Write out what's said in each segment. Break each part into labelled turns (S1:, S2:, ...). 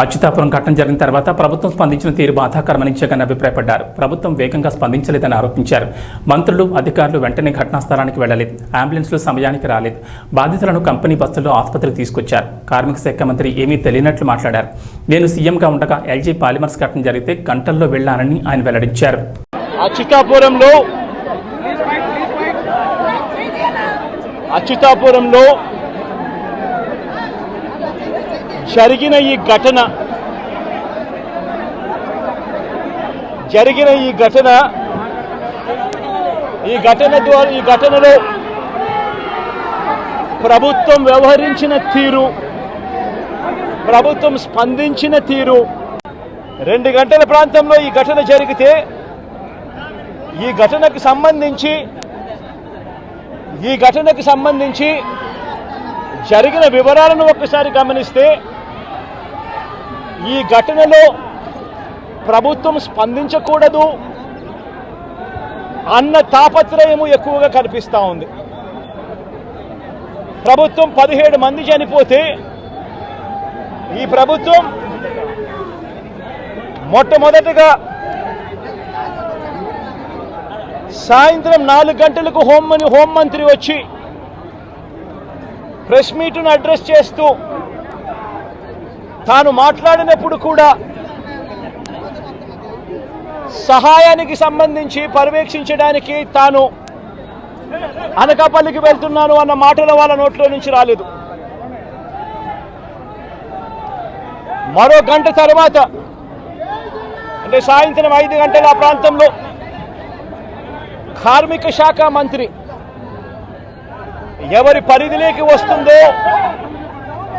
S1: అచ్యుతాపురం ఘటన జరిగిన తర్వాత ప్రభుత్వం స్పందించిన తీరు బాధాకరమని జగన్ అభిప్రాయపడ్డారు. ప్రభుత్వం వేగంగా స్పందించలేదని ఆరోపించారు. మంత్రులు అధికారులు వెంటనే ఘటనా స్థలానికి వెళ్ళలేదు అంబులెన్స్లు సమయానికి రాలేదు. బాధితులను కంపెనీ బస్సుల్లో ఆసుపత్రికి తీసుకొచ్చారు. కార్మిక శాఖ మంత్రి ఏమీ తెలియనట్లు మాట్లాడారు. నేను సీఎంగా ఉండగా ఎల్జీ పాలిమర్స్ ఘటన జరిగితే గంటల్లో వెళ్ళానని ఆయన వెల్లడించారు.
S2: అచ్యుతాపురంలో అచ్యుతాపురంలో జరిగిన ఈ ఘటన జరిగిన ఈ ఘటన ఈ ఘటన ద్వారా ఈ ఘటనలో ప్రభుత్వం వ్యవహరించిన తీరు ప్రభుత్వం స్పందించిన తీరు. రెండు గంటల ప్రాంతంలో ఈ ఘటన జరిగితే ఈ ఘటనకు సంబంధించి ఈ ఘటనకు సంబంధించి జరిగిన వివరాలను ఒక్కసారి గమనిస్తే ఈ ఘటనలో ప్రభుత్వం స్పందించకూడదు. అన్న తాపత్రయము ఎక్కువగా కనిపిస్తూ ఉంది. ప్రభుత్వం పదిహేడు మంది చనిపోతే ఈ ప్రభుత్వం మొట్టమొదటిగా సాయంత్రం నాలుగు గంటలకు హోంమని హోంమంత్రి వచ్చి ప్రెస్ మీట్ను అడ్రస్ చేస్తూ తాను మాట్లాడినప్పుడు కూడా సహాయానికి సంబంధించి పర్యవేక్షించడానికి తాను అనకాపల్లికి వెళ్తున్నాను అన్న మాటలు వాళ్ళ నోట్లో నుంచి రాలేదు. మరో గంట తర్వాత అంటే సాయంత్రం ఐదు గంటల ఆ ప్రాంతంలో కార్మిక శాఖ మంత్రి ఎవరి పరిధిలోకి వస్తుందో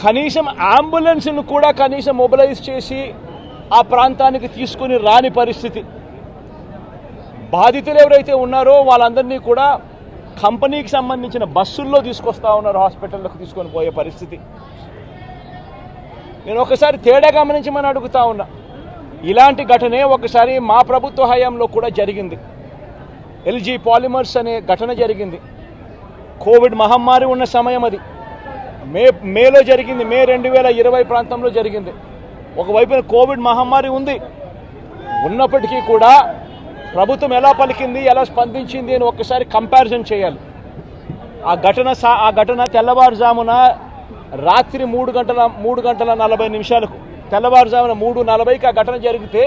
S2: కనీసం అంబులెన్స్ను కూడా కనీసం మొబిలైజ్ చేసి ఆ ప్రాంతానికి తీసుకుని రాని పరిస్థితి. బాధితులు ఎవరైతే ఉన్నారో వాళ్ళందరినీ కూడా కంపెనీకి సంబంధించిన బస్సుల్లో తీసుకొస్తా ఉన్నారు హాస్పిటల్లోకి తీసుకొని పోయే పరిస్థితి. నేను ఒకసారి తేడా గమనించమని అడుగుతా ఉన్నా. ఇలాంటి ఘటనే ఒకసారి మా ప్రభుత్వ హయాంలో కూడా జరిగింది. ఎల్జీ పాలిమర్స్ అనే ఘటన జరిగింది. కోవిడ్ మహమ్మారి ఉన్న సమయం అది. మే మేలో జరిగింది మే రెండు వేల ఇరవై ప్రాంతంలో జరిగింది. ఒకవైపున కోవిడ్ మహమ్మారి ఉంది. ఉన్నప్పటికీ కూడా ప్రభుత్వం ఎలా పలికింది ఎలా స్పందించింది అని ఒక్కసారి కంపారిజన్ చేయాలి. ఆ ఘటన ఆ ఘటన తెల్లవారుజామున రాత్రి మూడు గంటల మూడు గంటల నలభై నిమిషాలకు. తెల్లవారుజామున మూడు నలభైకి ఆ ఘటన జరిగితే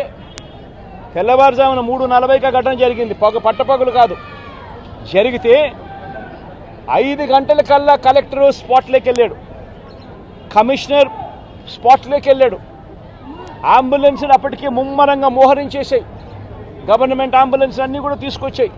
S2: తెల్లవారుజామున మూడు నలభైకి ఆ ఘటన జరిగింది. పొగ పట్టపగలు కాదు. జరిగితే ఐదు గంటల కల్లా కలెక్టర్ స్పాట్లోకి వెళ్ళాడు. కమిషనర్ స్పాట్లోకి వెళ్ళాడు. అంబులెన్స్ని అప్పటికే ముమ్మరంగా మోహరించేసాయి గవర్నమెంట్ అంబులెన్స్ అన్నీ కూడా తీసుకొచ్చాయి.